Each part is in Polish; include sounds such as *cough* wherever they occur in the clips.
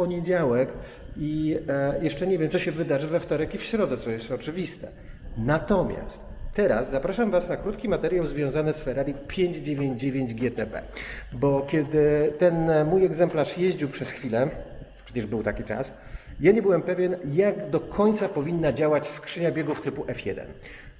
poniedziałek i e, jeszcze nie wiem, co się wydarzy we wtorek i w środę, co jest oczywiste. Natomiast teraz zapraszam Was na krótki materiał związany z Ferrari 599 GTB, bo kiedy ten mój egzemplarz jeździł przez chwilę, przecież był taki czas, ja nie byłem pewien, jak do końca powinna działać skrzynia biegów typu F1.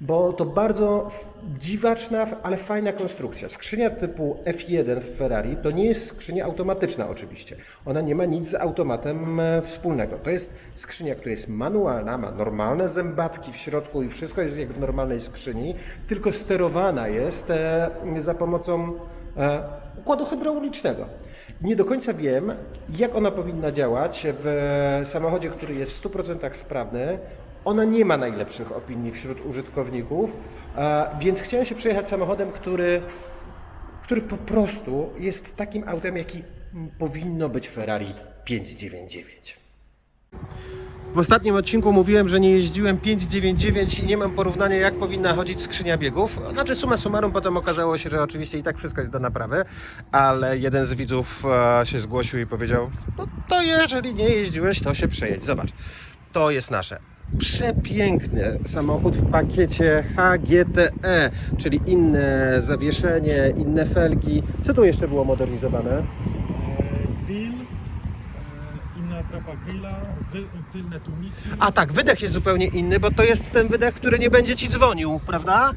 Bo to bardzo dziwaczna, ale fajna konstrukcja. Skrzynia typu F1 w Ferrari to nie jest skrzynia automatyczna oczywiście. Ona nie ma nic z automatem e, wspólnego. To jest skrzynia, która jest manualna, ma normalne zębatki w środku i wszystko jest jak w normalnej skrzyni, tylko sterowana jest e, za pomocą e, układu hydraulicznego. Nie do końca wiem, jak ona powinna działać w samochodzie, który jest w 100% sprawny. Ona nie ma najlepszych opinii wśród użytkowników, a, więc chciałem się przejechać samochodem, który, który po prostu jest takim autem, jaki powinno być Ferrari 599. W ostatnim odcinku mówiłem, że nie jeździłem 599 i nie mam porównania, jak powinna chodzić skrzynia biegów. Znaczy, summa summarum, potem okazało się, że oczywiście i tak wszystko jest do naprawy, ale jeden z widzów e, się zgłosił i powiedział: No to jeżeli nie jeździłeś, to się przejedź. Zobacz, to jest nasze. Przepiękny samochód w pakiecie HGTE, czyli inne zawieszenie, inne felgi. Co tu jeszcze było modernizowane? E, grill, e, inna atrapa grilla, tylne tłumiki. A tak, wydech jest zupełnie inny, bo to jest ten wydech, który nie będzie ci dzwonił, prawda?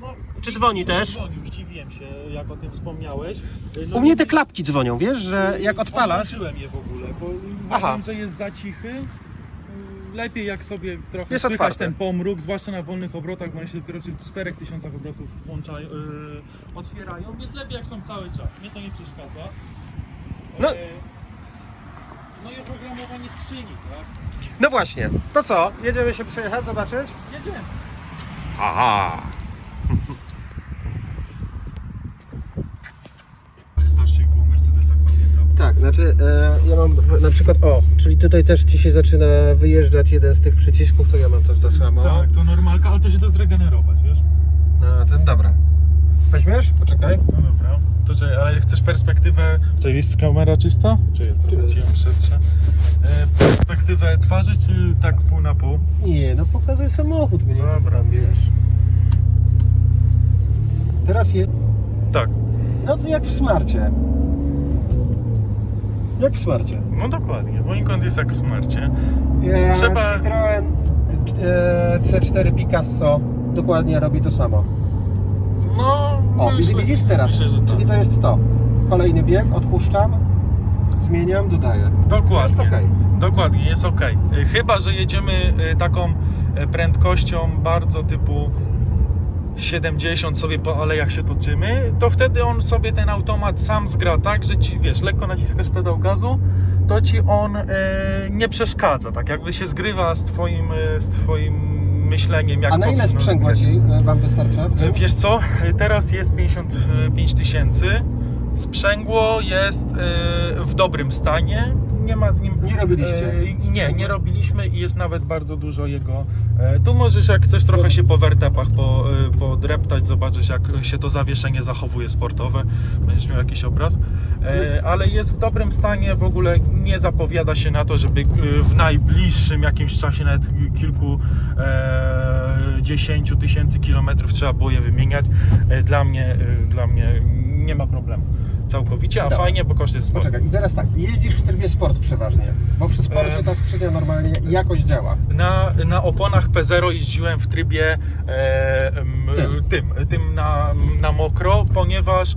No, Czy dzwoni też? Dzwonił, zdziwiłem się, jak o tym wspomniałeś. E, No, U mnie te klapki dzwonią, wiesz, że jak odpalasz. Odłączyłem je w ogóle, bo Aha. uważam, że jest za cichy. Lepiej jak sobie trochę Jest słychać otwarte. ten pomruk, zwłaszcza na wolnych obrotach, bo one się dopiero przy 4000 obrotów włączają, e, otwierają, więc lepiej jak są cały czas. Mnie to nie przeszkadza. No. no i oprogramowanie skrzyni, tak? No właśnie, to co? Jedziemy się przejechać, zobaczyć? Jedziemy. Aha! Tak, znaczy e, ja mam w, na przykład, o, czyli tutaj też ci się zaczyna wyjeżdżać jeden z tych przycisków, to ja mam to, to samo. Tak, to normalka, ale to się da zregenerować, wiesz? No, ten dobra. Weźmiesz? Poczekaj. No dobra. To czy, ale chcesz perspektywę. Czy jest kamera czysta? Czy ja trochę ci ją przetrzę? E, perspektywę twarzy, czy tak pół na pół? Nie, no pokazuj samochód mnie, Dobra. wiesz. Teraz jest, Tak. no to jak w smarcie. Jak w smarcie. No dokładnie. Poniekąd jest jak w smarcie. E, Trzeba- Citroen e, C4 Picasso dokładnie robi to samo. No. O, myślę- widzisz teraz, Myślę, tak. czyli to jest to. Kolejny bieg, odpuszczam, zmieniam, dodaję. Dokładnie. Jest. Dokładnie, jest ok. Chyba, że jedziemy y, taką prędkością bardzo typu 70 sobie po alejach się toczymy, to wtedy on sobie ten automat sam zgra tak, że ci, wiesz, lekko naciskasz pedał gazu, to ci on y, nie przeszkadza, tak jakby się zgrywa z twoim, y, z twoim myśleniem, jak A na ile powinno sprzęgła zgrać. Ci e, Wam wystarcza? w nim? Wiesz co, teraz jest 55 tysięcy. Sprzęgło jest e, w dobrym stanie. Nie ma z nim. Nie robiliście e, Nie, nie robiliśmy i jest nawet bardzo dużo jego. E, Tu możesz, jak chcesz, trochę się po wertepach po, e, podreptać, zobaczysz, jak się to zawieszenie zachowuje sportowe. Będziesz miał jakiś obraz. E, Ale jest w dobrym stanie, w ogóle nie zapowiada się na to, żeby w najbliższym jakimś czasie, nawet kilku dziesięciu tysięcy kilometrów trzeba było je wymieniać. Dla mnie, dla mnie nie ma problemu. Całkowicie, a Dobra. fajnie, bo koszt jest sport. Poczekaj, i teraz tak, jeździsz w trybie sport przeważnie, bo w sporcie E. ta skrzynia normalnie jakoś działa. Na, na oponach P0 jeździłem w trybie e, m, Tym. tym, tym, na, na mokro, ponieważ e,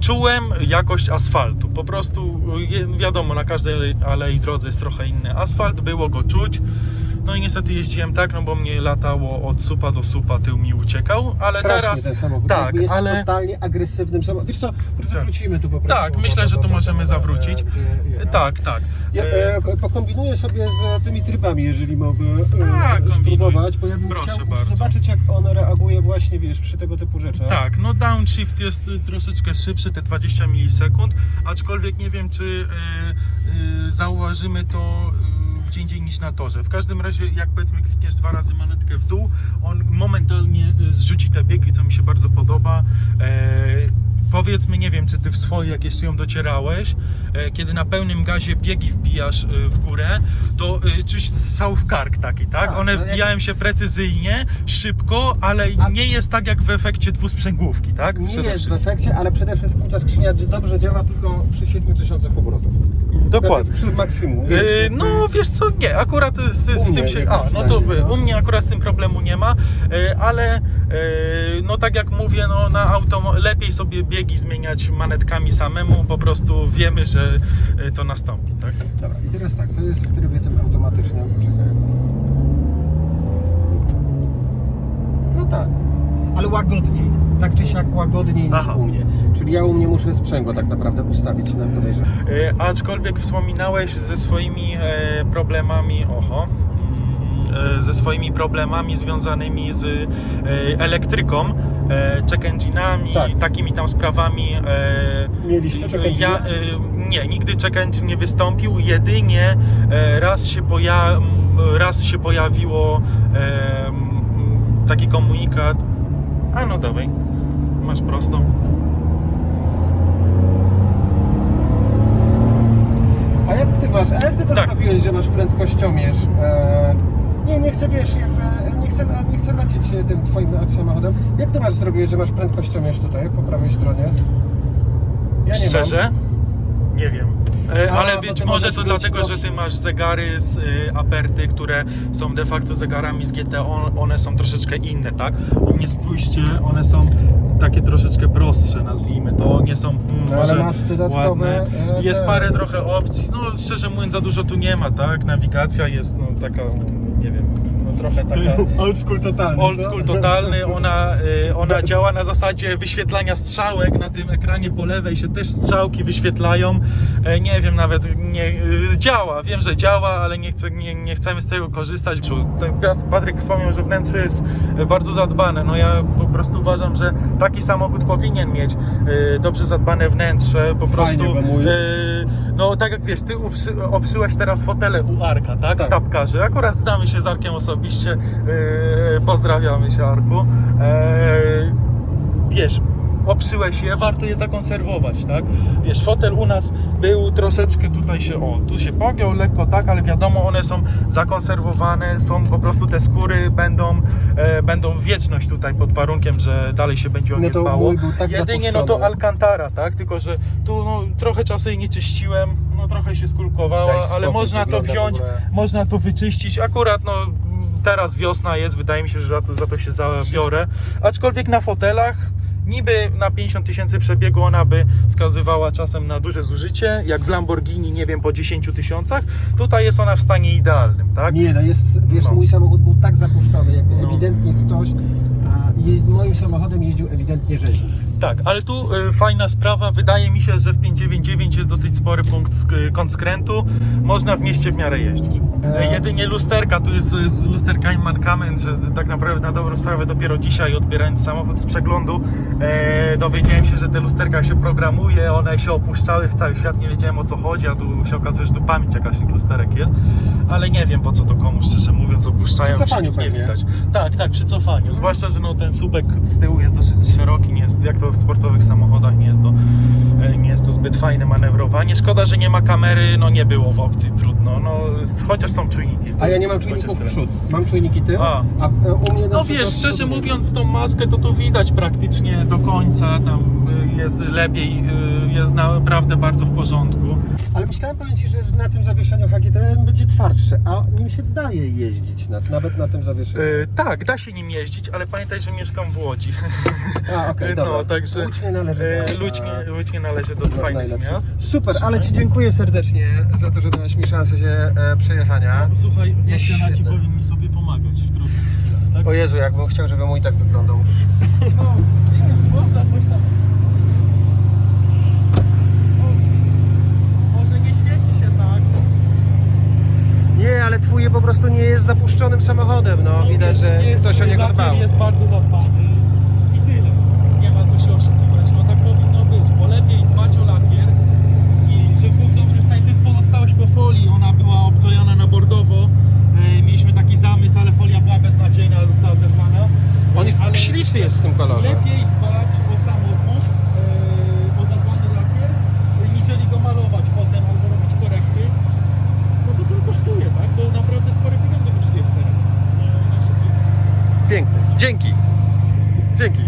czułem jakość asfaltu. Po prostu je, wiadomo, na każdej alei drodze jest trochę inny asfalt, było go czuć. No i niestety jeździłem tak, no bo mnie latało od supa do supa, tył mi uciekał, ale Strasznie teraz ten samochód tak, jakby jest ale totalnie agresywnym samochodem. Wiesz co, wrócimy tu po prostu. Tak, myślę, że tu możemy zawrócić. tak, tak. Ja E, e, pokombinuję sobie z tymi trybami, jeżeli mogę e, Tak, spróbować, bo ja bym Proszę chciał bardzo. zobaczyć jak on reaguje właśnie, wiesz, przy tego typu rzeczach. Tak, no downshift jest y, troszeczkę szybszy, te 20 milisekund, aczkolwiek nie wiem, czy y, y, zauważymy to y, gdzie indziej niż na torze. W każdym razie, jak powiedzmy klikniesz dwa razy manetkę w dół, on momentalnie y, zrzuci te biegi, co mi się bardzo podoba. E, powiedzmy, nie wiem, czy ty w swojej jak jeszcze ją docierałeś, e, kiedy na pełnym gazie biegi wbijasz e, w górę, to e, czuć strzał w kark taki, tak? Tak, One no wbijają się precyzyjnie, szybko, ale nie jest tak jak w efekcie dwusprzęgłówki, tak? Nie jest w efekcie, ale przede wszystkim ta skrzynia dobrze działa tylko przy 7000 obrotów. Dokładnie. Znaczy, przy maksimum. Wiesz, no wiesz co, nie, akurat z, z, tym się. A, no to wy, no. u mnie akurat z tym problemu nie ma, ale no tak jak mówię, no na auto lepiej sobie biegi zmieniać manetkami samemu, po prostu wiemy, że yy, to nastąpi, tak? Dobra, i teraz tak, to jest w trybie tym automatycznym. Czekaj. No tak, ale łagodniej. Tak czy siak łagodniej niż Aha. u mnie. Czyli ja u mnie muszę sprzęgło tak naprawdę ustawić na podejrzewam. Yy, aczkolwiek wspominałeś ze swoimi e, problemami, oho, e, ze swoimi problemami związanymi z e, elektryką, e, check engine'ami, Tak. takimi tam sprawami. E, Mieliście check engine? Ja, e, nie, nigdy check engine nie wystąpił, jedynie e, raz się, poja- raz się pojawiło e, taki komunikat, a no dawaj, masz prostą. A jak ty masz, a jak ty to Tak. zrobiłeś, że masz prędkościomierz? E, nie, nie chcę, wiesz, jakby, chcę, nie chcę lecieć tym twoim samochodem. Jak ty masz zrobiłeś, że masz prędkościomierz tutaj, po prawej stronie? Ja nie Szczerze? Nie wiem. E, A, ale być może to dlatego, że ty masz zegary z y, Aperty, które są de facto zegarami z GT, on, one są troszeczkę inne, tak? U mnie spójrzcie, one są takie troszeczkę prostsze, nazwijmy to, nie są mm, No, ale może masz dodatkowe, ładne. e, Jest parę trochę opcji, no szczerze mówiąc za dużo tu nie ma, tak? Nawigacja jest no taka, nie wiem, trochę taka... Old school totalny, Old school totalny, ona, y, ona działa na zasadzie wyświetlania strzałek, na tym ekranie po lewej się też strzałki wyświetlają, E, nie wiem nawet, nie, y, działa, wiem, że działa, ale nie, chcę, nie, nie chcemy z tego korzystać. Ten Piotr- Patryk wspomniał, że wnętrze jest e, bardzo zadbane, no ja po prostu uważam, że taki samochód powinien mieć dobrze zadbane wnętrze, po Fajnie, prostu, bo mój- no tak jak wiesz, ty uprzy, obszyłeś teraz fotele u Arka, tak, Tak. w Tapkarze, akurat znamy się z Arkiem osobiście, e, pozdrawiamy się Arku, e, wiesz, obszyłeś je, warto je zakonserwować, tak? Wiesz, fotel u nas był troszeczkę tutaj się, o, tu się pogiął lekko, tak, ale wiadomo, one są zakonserwowane, są po prostu te skóry będą, e, będą wieczność tutaj pod warunkiem, że dalej się będzie o No nie dbało. był tak Jedynie no to. Alcantara, tak? Tylko, że tu no, trochę czasu jej nie czyściłem, no trochę się skulkowała, spokój, ale można to wziąć, można to wyczyścić. Akurat no teraz wiosna jest, wydaje mi się, że za to, za to się zabiorę. Aczkolwiek na fotelach niby na 50 tysięcy przebiegu ona by wskazywała czasem na duże zużycie, jak w Lamborghini, nie wiem, po 10 tysiącach. Tutaj jest ona w stanie idealnym, tak? Nie, no jest, wiesz, No. mój samochód był tak zapuszczony, jakby No. ewidentnie ktoś, a je, moim samochodem jeździł ewidentnie rzeźnik. Tak, ale tu y, fajna sprawa, wydaje mi się, że w 599 jest dosyć spory punkt sk- kąt skrętu, można w mieście w miarę jeździć. E. E, Jedynie lusterka, tu jest z lusterkami mankament, że tak naprawdę na dobrą sprawę dopiero dzisiaj odbierając samochód z przeglądu e, dowiedziałem się, że te lusterka się programuje, one się opuszczały w cały świat, nie wiedziałem o co chodzi, a tu się okazuje, że tu pamięć jakaś tych lusterek jest, ale nie wiem po co to komu, szczerze mówiąc, opuszczają, Przy cofaniu nic nie widać. Tak, tak, przy cofaniu. Zwłaszcza, że no, ten słupek z tyłu jest dosyć szeroki, nie jest, jak to w sportowych samochodach, nie jest to, e, nie jest to zbyt fajne manewrowanie. Szkoda, że nie ma kamery, no nie było w opcji, trudno. No, chociaż są czujniki. A ja nie mam czujników tyle. przód, mam czujniki tył, A. a, e, u mnie No wiesz, szczerze mówiąc, tą maskę to tu widać praktycznie do końca, tam y, jest lepiej, jest naprawdę bardzo w porządku. Ale myślałem, powiem Ci, że na tym zawieszeniu HGTN będzie twardszy, a nim się daje jeździć, na, nawet na tym zawieszeniu. Y, tak, da się nim jeździć, ale pamiętaj, że mieszkam w Łodzi. A, okej, *laughs* no, dobra. Także Łódź nie należy y, do- Łódź, nie, Łódź nie należy do do fajnych najlepszych. miast. Super, ale Ci dziękuję serdecznie za to, że dałeś mi szansę się e, przejechania. No, słuchaj, Jest świetne. powinni sobie pomagać w trudnych chwilach, tak? O Jezu, jakbym chciał, żeby mój tak wyglądał. *laughs* No, wiesz, można coś tam. O, Może nie świeci się tak. Nie, ale Twój po prostu nie jest zapuszczonym samochodem, no. Widać, wiesz, że ktoś o niego dbał. jest bardzo zadbany mieliśmy taki zamysł, ale folia była beznadziejna, została zerwana. On jest ale śliczny jest w tym kolorze. Lepiej dbać o samochód, e, o zadbany lakier, niżeli go malować potem albo robić korekty. No bo to kosztuje, tak? To naprawdę spore pieniądze kosztuje w terenie. Piękny. Dzięki. Dzięki.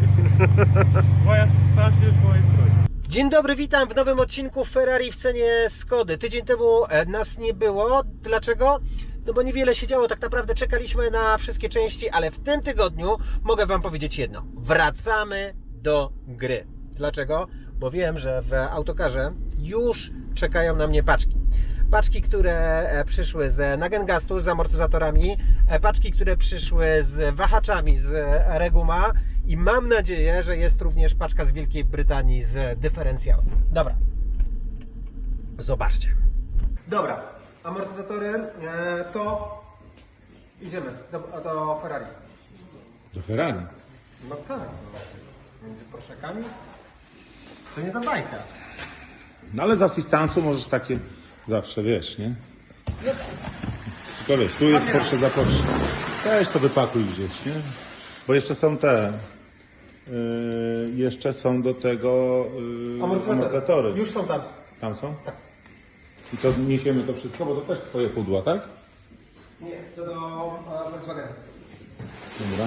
Moja się w mojej stronie. Dzień dobry, witam w nowym odcinku Ferrari w cenie Skody. Tydzień temu e, nas nie było. Dlaczego? No bo niewiele się działo, tak naprawdę czekaliśmy na wszystkie części, ale w tym tygodniu mogę Wam powiedzieć jedno. Wracamy do gry. Dlaczego? Bo wiem, że w autokarze już czekają na mnie paczki. Paczki, które e, przyszły z Nagengastu, z amortyzatorami, e, paczki, które przyszły z wahaczami z Reguma i mam nadzieję, że jest również paczka z Wielkiej Brytanii z dyferencjałem. Dobra. Zobaczcie. Dobra, amortyzatory e, to idziemy do, do Ferrari. Do Ferrari. No tak, no. między Porszakami to nie ta bajka. No ale z asystansu możesz takie zawsze, wiesz, nie? Tylko wiesz, tu jest Porsche za Porsche. Weź to wypakuj gdzieś, nie? Bo jeszcze są te... Yy, jeszcze są do tego yy, amortyzatory. Już są tam. Tam są? I to niesiemy to wszystko, bo to też twoje pudła, tak? Nie, to do e, Volkswagena. Dobra.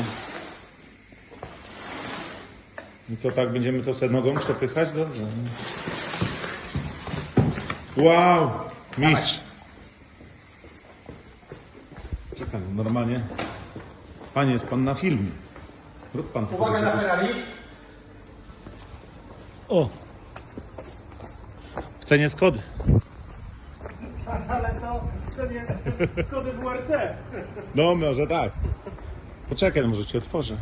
I co, tak będziemy to sobie nogą przepychać? Dobrze. Wow! Mistrz! Czekaj, normalnie. Panie, jest pan na filmie. Rób pan to. Uwaga na. Ferrari. O! W cenie Skody. *laughs* Ale to sobie z kodem WRC. No, może tak. Poczekaj, no, może ci otworzę.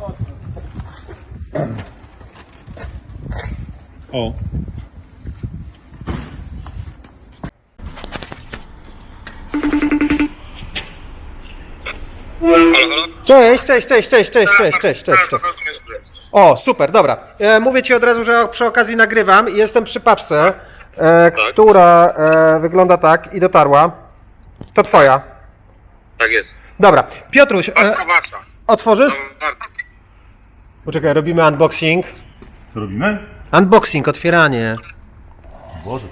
O. Cześć, cześć, cześć, cześć, cześć, cześć, cześć, cześć. cześć. O, super, dobra. E, mówię ci od razu, że przy okazji nagrywam i jestem przy paczce e, która e, wygląda tak i dotarła. To Twoja. Tak jest. Dobra, Piotruś, e, otworzysz? Warto. Poczekaj, robimy unboxing. Co robimy? Unboxing, otwieranie. Boże.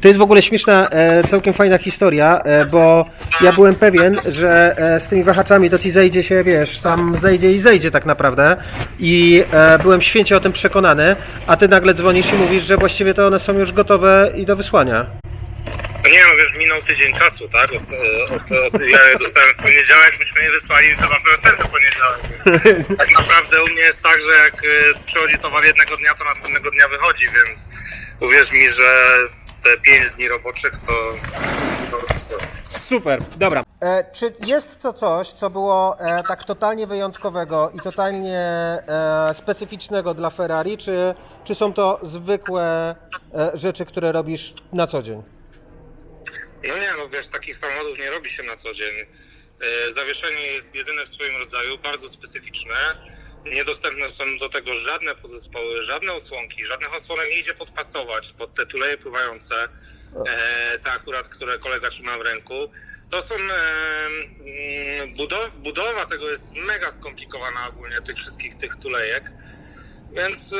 To jest w ogóle śmieszna, e, całkiem fajna historia, e, bo ja byłem pewien, że e, z tymi wahaczami to ci zejdzie się, wiesz, tam zejdzie i zejdzie tak naprawdę. I byłem święcie o tym przekonany, a ty nagle dzwonisz i mówisz, że właściwie to one są już gotowe i do wysłania. No nie no, wiesz, minął tydzień czasu, tak? Od, e, od, od, ja je dostałem w poniedziałek, myśmy je wysłali chyba w następny poniedziałek. *laughs* Tak naprawdę u mnie jest tak, że jak e, przychodzi towar jednego dnia, to następnego dnia wychodzi, więc uwierz mi, że te 5 dni roboczych to... to Super, dobra. E, czy jest to coś, co było e, tak totalnie wyjątkowego i totalnie e, specyficznego dla Ferrari, czy, czy są to zwykłe e, rzeczy, które robisz na co dzień? No nie, no wiesz, takich samochodów nie robi się na co dzień. E, Zawieszenie jest jedyne w swoim rodzaju, bardzo specyficzne. Niedostępne są do tego żadne podzespoły, żadne osłonki, żadnych osłonek nie idzie podpasować pod te tuleje pływające, e, te akurat, które kolega trzyma w ręku. To są, e, mm, budowa, budowa tego jest mega skomplikowana ogólnie, tych wszystkich tych tulejek. Więc e,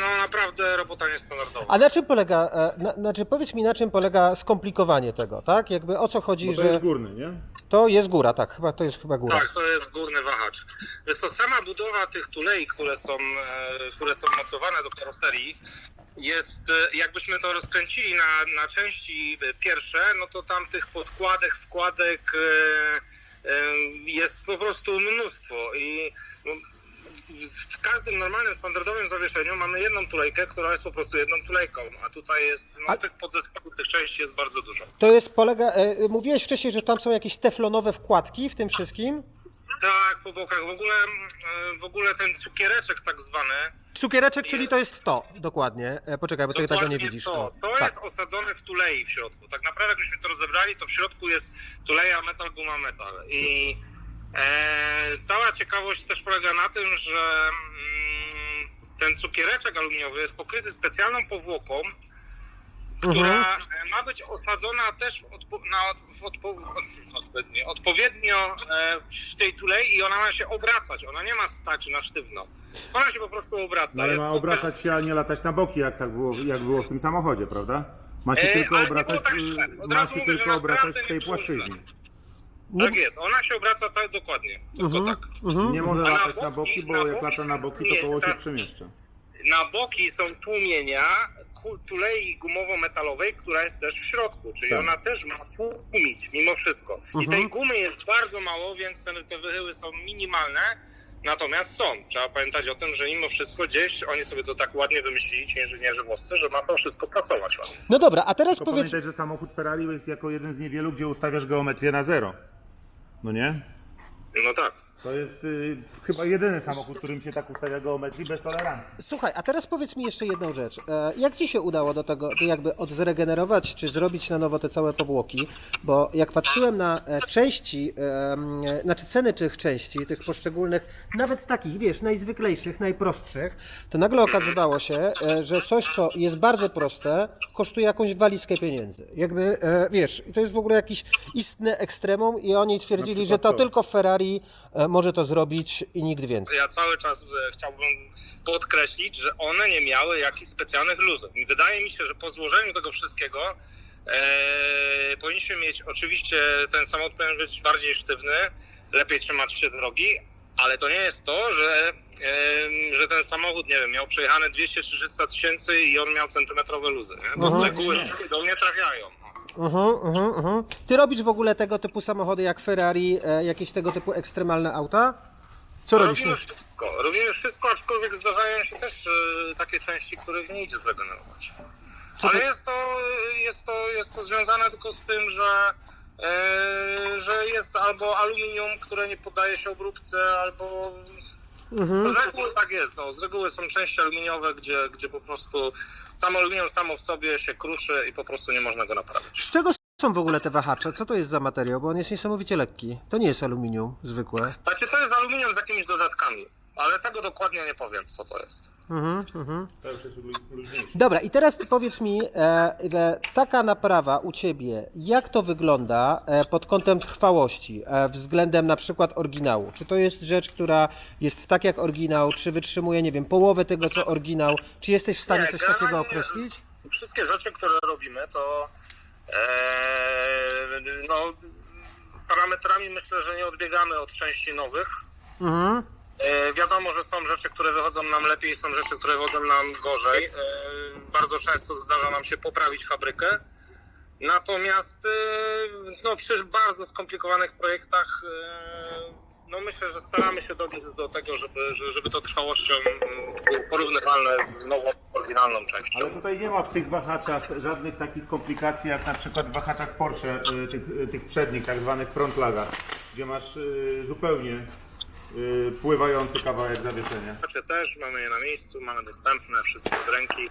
no naprawdę robota niestandardowa. A na czym polega, e, na, znaczy powiedz mi na czym polega skomplikowanie tego, tak? Jakby o co chodzi, Bo to że jest górny, nie? to jest góra, tak, chyba to jest chyba góra. Tak, to jest górny wahacz. Jest to sama budowa tych tulei, które są, e, które są mocowane do karoserii. Jest, e, jakbyśmy to rozkręcili na, na części e, pierwsze, no to tam tych podkładek, wkładek e, e, jest po prostu mnóstwo i no, w- każdym normalnym, standardowym zawieszeniu mamy jedną tulejkę, która jest po prostu jedną tulejką, a tutaj jest, no A- tych podzespołów, tych części jest bardzo dużo. To jest polega, e, mówiłeś wcześniej, że tam są jakieś teflonowe wkładki w tym wszystkim? Tak, po bokach. W ogóle, e, w ogóle ten cukiereczek tak zwany, Cukiereczek, czyli to jest to, dokładnie. E, poczekaj, bo ty tego nie Dokładnie widzisz. To, to tak. jest osadzone w tulei w środku. Tak naprawdę, jakbyśmy to rozebrali, to w środku jest tuleja metal, guma metal. I e, cała ciekawość też polega na tym, że mm, ten cukiereczek aluminiowy jest pokryty specjalną powłoką, która Mhm. e, ma być osadzona też w, odpo, na, w odpo, odpowiednio, odpowiednio e, w tej tulei i ona ma się obracać. Ona nie ma stać na sztywno. Ona się po prostu obraca. No ale ma obracać się, a nie latać na boki, jak tak było, jak było w tym samochodzie, prawda? Ma się E, tylko obracać, tak ma się tylko obracać w tej płaszczyźnie. Tak jest, ona się obraca tak dokładnie, tylko tak. Nie może A na latać na boki- boki, bo na jak boki lata na boki, to nie, koło się przemieszcza. Na boki są tłumienia ku- tulei gumowo-metalowej, która jest też w środku, czyli Tak. ona też ma tłumić mimo wszystko. I tej gumy jest bardzo mało, więc te, te wychyły są minimalne, natomiast są. Trzeba pamiętać o tym, że mimo wszystko gdzieś oni sobie to tak ładnie wymyślili, ci inżynierzy włoscy, że ma to wszystko pracować ładnie. No dobra, a teraz Tylko powiedz... pamiętaj, że samochód Ferrari jest jako jeden z niewielu, gdzie ustawiasz geometrię na zero. No nie? No tak. To jest y, chyba jedyny samochód, którym się tak ustawia geometrii bez tolerancji. Słuchaj, a teraz powiedz mi jeszcze jedną rzecz. E, Jak ci się udało do tego, jakby odzregenerować, czy zrobić na nowo te całe powłoki? Bo jak patrzyłem na e, części, em, e, znaczy ceny tych części, tych poszczególnych, nawet takich, wiesz, najzwyklejszych, najprostszych, to nagle okazywało się, e, że coś, co jest bardzo proste, kosztuje jakąś walizkę pieniędzy. Jakby, e, wiesz, i to jest w ogóle jakiś istny ekstremum i oni twierdzili, że to to. tylko Ferrari e, może to zrobić i nikt więcej. Ja cały czas e, chciałbym podkreślić, że one nie miały jakichś specjalnych luzów. I wydaje mi się, że po złożeniu tego wszystkiego e, powinniśmy mieć, oczywiście ten samochód powinien być bardziej sztywny, lepiej trzymać się drogi, ale to nie jest to, że, e, że ten samochód, nie wiem, miał przejechane 200 czy 300 tysięcy i on miał centymetrowe luzy, nie? bo z reguły do mnie trafiają. Mhm, mhm, mhm. Ty robisz w ogóle tego typu samochody jak Ferrari, e, jakieś tego typu ekstremalne auta? Co robisz? Robimy wszystko, robimy wszystko, aczkolwiek zdarzają się też e, takie części, których nie idzie zregenerować. Ale jest to, jest, to, jest to związane tylko z tym, że, e, że jest albo aluminium, które nie poddaje się obróbce, albo z reguły tak jest. No. Z reguły są części aluminiowe, gdzie, gdzie po prostu tam aluminium samo w sobie się kruszy i po prostu nie można go naprawić. Z czego są w ogóle te wahacze? Co to jest za materiał? Bo on jest niesamowicie lekki. To nie jest aluminium zwykłe. Znaczy to jest aluminium z jakimiś dodatkami, ale tego dokładnie nie powiem, co to jest. To już jest lu- luźniejsze. Dobra, i teraz ty powiedz mi, e, e, taka naprawa u ciebie, jak to wygląda e, pod kątem trwałości, e, względem na przykład oryginału? Czy to jest rzecz, która jest tak jak oryginał, czy wytrzymuje, nie wiem, połowę tego co oryginał? Czy jesteś w stanie Nie, coś takiego generalnie określić? Wszystkie rzeczy, które robimy, to e, no, parametrami myślę, że nie odbiegamy od części nowych. Mhm. E, wiadomo, że są rzeczy, które wychodzą nam lepiej, są rzeczy, które wychodzą nam gorzej. E, bardzo często zdarza nam się poprawić fabrykę. Natomiast e, no, przy bardzo skomplikowanych projektach no myślę, że staramy się dobiec do tego, żeby, żeby to trwałością było porównywalne z nową, oryginalną częścią. Ale tutaj nie ma w tych wahaczach żadnych takich komplikacji, jak na przykład w wahaczach Porsche, tych, tych przednich, tak zwanych frontlagach, gdzie masz zupełnie y, pływający kawałek zawieszenia. Rzeczy też mamy je na miejscu, mamy dostępne, wszystko od ręki,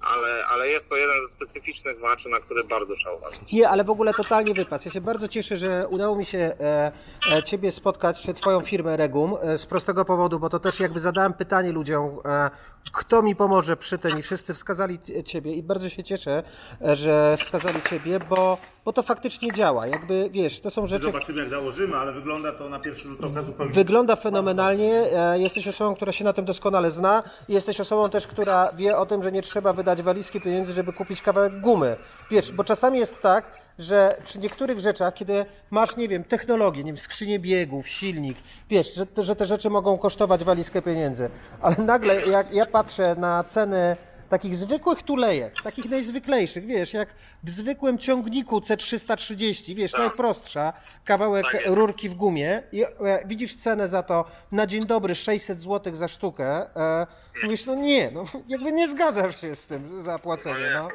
ale, ale jest to jeden ze specyficznych wahaczy, na który bardzo trzeba uważać. Nie, ale w ogóle totalnie wypas. Ja się bardzo cieszę, że udało mi się e, e, Ciebie spotkać, czy Twoją firmę Regum, e, z prostego powodu, bo to też jakby zadałem pytanie ludziom, e, kto mi pomoże przy tym i wszyscy wskazali Ciebie i bardzo się cieszę, e, że wskazali Ciebie, bo, bo to faktycznie działa. Jakby, wiesz, to są rzeczy... Zobaczymy jak założymy, ale wygląda to na pierwszy rzut oka zupełnie Wygląda fenomenalnie. e, Jesteś osobą, która się na tym doskonale zna. i Jesteś osobą też, która wie o tym, że nie trzeba wydać walizki pieniędzy, żeby kupić kawałek gumy. Wiesz, bo czasami jest tak, że przy niektórych rzeczach, kiedy masz, nie wiem, technologię, nie wiem, skrzynię biegów, silnik, wiesz, że, te- że te rzeczy mogą kosztować walizkę pieniędzy. Ale nagle, jak ja patrzę na ceny takich zwykłych tulejek, takich najzwyklejszych, wiesz, jak w zwykłym ciągniku C330, wiesz, najprostsza, kawałek Tak rurki w gumie i e, widzisz cenę za to na dzień dobry 600 zł za sztukę, e, mówisz, no nie, no *laughs* jakby nie zgadzasz się z tym zapłacenie, no.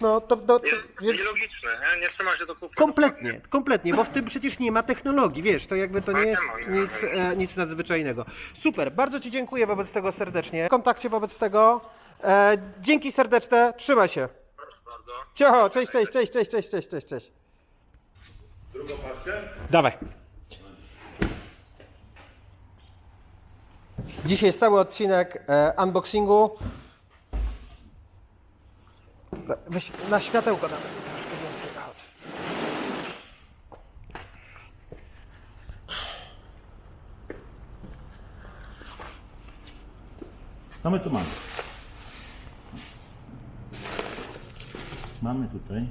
No to, to, to Jest więc nielogiczne, nie? nie trzyma się do kupy. kompletnie, kompletnie, bo w tym przecież nie ma technologii, wiesz, to jakby to nie jest nic, e, nic nadzwyczajnego. Super, bardzo Ci dziękuję wobec tego serdecznie. W kontakcie wobec tego. E, dzięki serdeczne, trzymaj się. Proszę bardzo. Cześć, cześć, cześć, cześć, cześć, cześć, cześć, cześć. Drugą paczkę? Dawaj. Dzisiaj jest cały odcinek e, unboxingu. No, Weź na światełko nawet troszkę więcej. Chodź. Co my tu mamy? Mamy tutaj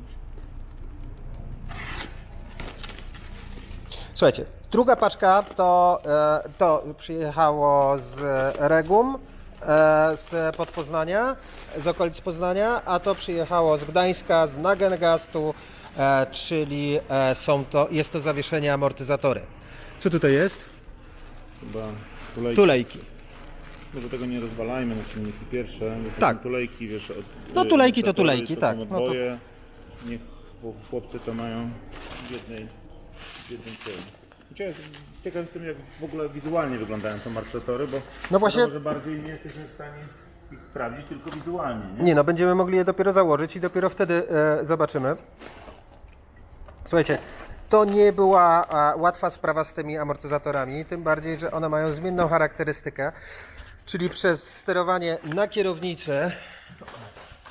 Słuchajcie, druga paczka to, e, to przyjechało z Regum, e, z Podpoznania, z okolic Poznania, a to przyjechało z Gdańska, z Nagengastu, e, czyli e, są to, jest to zawieszenie amortyzatory. Co tutaj jest? Chyba tulejki. Tulejki. Może tego nie rozwalajmy na silniki pierwsze. Tak. Tulejki, wiesz, od, No, tulejki to tulejki, to tak. No to-. Niech chłop- chłopcy to mają w jednej, w jednym. Ciekaw ciekaw jestem, jak w ogóle wizualnie wyglądają te amortyzatory, bo No właśnie- wiadomo, że bardziej nie jesteśmy w stanie ich sprawdzić, tylko wizualnie. Nie? Nie no, będziemy mogli je dopiero założyć i dopiero wtedy e, zobaczymy. Słuchajcie, to nie była a, łatwa sprawa z tymi amortyzatorami, tym bardziej, że one mają zmienną charakterystykę, czyli przez sterowanie na kierownicy,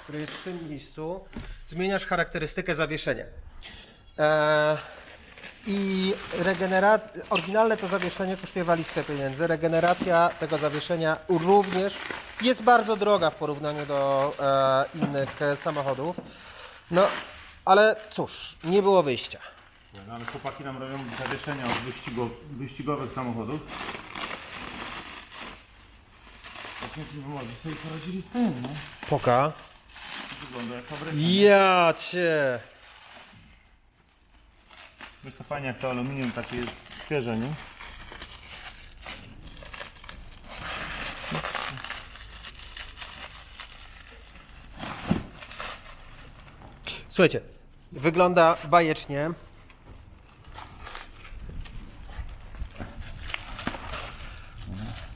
które jest w tym miejscu, zmieniasz charakterystykę zawieszenia. E, I regeneracja, oryginalne to zawieszenie kosztuje walizkę pieniędzy. Regeneracja tego zawieszenia również jest bardzo droga w porównaniu do e, innych e, samochodów. No, ale cóż, nie było wyjścia. No, ale chłopaki nam robią zawieszenia od wyścigo, wyścigowych samochodów. Tak jak nie może sobie poradzili z tym, no. Poka. Wygląda jak fabryka. Ja cię. Wiesz, to fajnie jak to aluminium takie jest świeże, nie? Słuchajcie, wygląda bajecznie.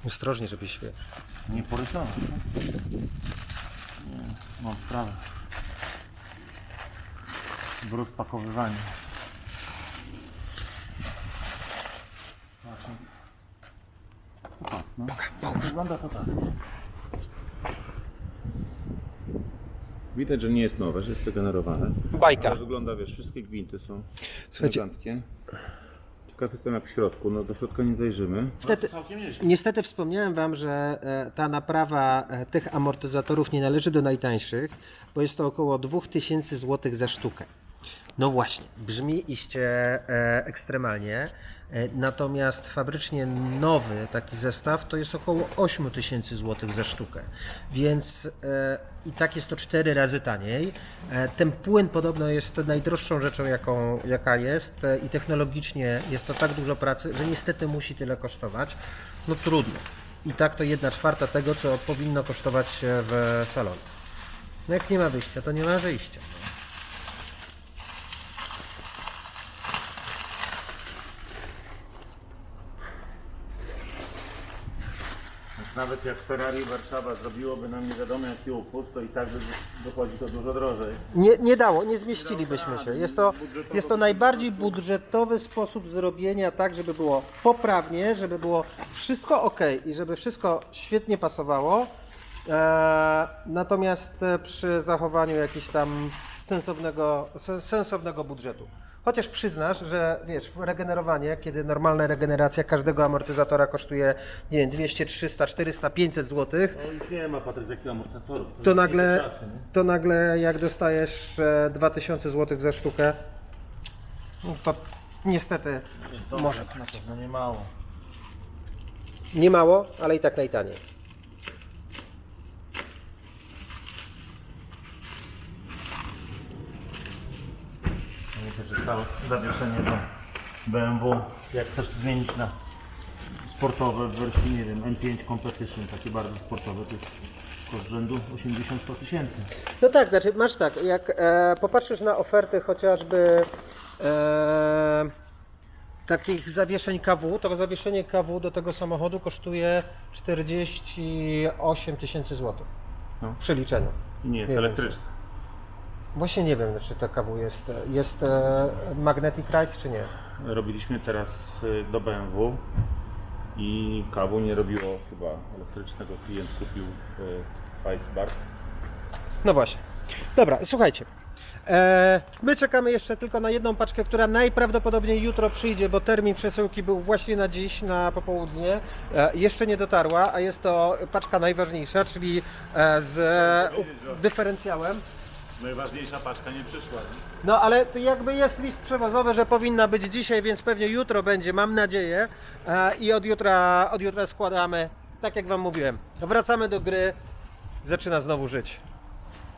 Ostrożnie, żeby się... Nie porysował. Nie, mam sprawę. W rozpakowywaniu. No. Wygląda to tak. Widać, że nie jest nowe, że jest regenerowane. Bajka. Ale wygląda, wiesz, wszystkie gwinty są Słuchajcie. eleganckie. Ciekaw jestem jak w środku, no do środka nie zajrzymy. Niestety, niestety wspomniałem Wam, że e, ta naprawa e, tych amortyzatorów nie należy do najtańszych, bo jest to około 2000 zł za sztukę. No właśnie, brzmi iście e, ekstremalnie, e, natomiast fabrycznie nowy taki zestaw to jest około 8000 zł za sztukę, więc e, i tak jest to 4 razy taniej. E, ten płyn podobno jest najdroższą rzeczą, jaką, jaka jest e, i technologicznie jest to tak dużo pracy, że niestety musi tyle kosztować. No trudno. I tak to jedna czwarta tego, co powinno kosztować w salonie. No jak nie ma wyjścia, to nie ma wyjścia. Nawet jak Ferrari Warszawa zrobiłoby nam nie wiadomo jaki upust, to i tak by dochodzi to dużo drożej. Nie, nie dało, nie zmieścilibyśmy się. Jest to, jest to najbardziej budżetowy sposób zrobienia tak, żeby było poprawnie, żeby było wszystko ok i żeby wszystko świetnie pasowało. E, natomiast e, przy zachowaniu jakiegoś tam sensownego, se- sensownego budżetu. Chociaż przyznasz, że wiesz, regenerowanie, kiedy normalna regeneracja każdego amortyzatora kosztuje, nie wiem, 200, 300, 400, 500 zł, No już nie ma Patryk takich amortyzatorów. to nagle, nie te czasy, nie? to nagle jak dostajesz e, 2000 zł za sztukę, no to niestety może Na pewno nie mało. nie mało, ale i tak najtaniej. Pamiętaj, że całe zawieszenie do BMW, jak chcesz zmienić na sportowe w wersji, nie wiem, M5 Competition, takie bardzo sportowe, to jest koszt rzędu 80-100 tysięcy. No tak, znaczy masz tak, jak e, popatrzysz na oferty chociażby e, takich zawieszeń KW, to zawieszenie KW do tego samochodu kosztuje 48 tysięcy złotych No. w przeliczeniu. I nie jest Nie wiem, elektryczne. Właśnie nie wiem, czy to KW jest, jest e, Magnetic Ride, czy nie. Robiliśmy teraz y, do BMW i kawu nie robiło chyba elektrycznego. Klient kupił y, Iceberg. No właśnie. Dobra, słuchajcie. E, my czekamy jeszcze tylko na jedną paczkę, która najprawdopodobniej jutro przyjdzie, bo termin przesyłki był właśnie na dziś, na popołudnie. E, jeszcze nie dotarła, a jest to paczka najważniejsza, czyli e, z dyferencjałem. Najważniejsza paczka nie przyszła. Nie? No ale to jakby jest list przewozowy, że powinna być dzisiaj, więc pewnie jutro będzie, mam nadzieję. E, I od jutra, od jutra składamy, tak jak Wam mówiłem. Wracamy do gry, zaczyna znowu żyć.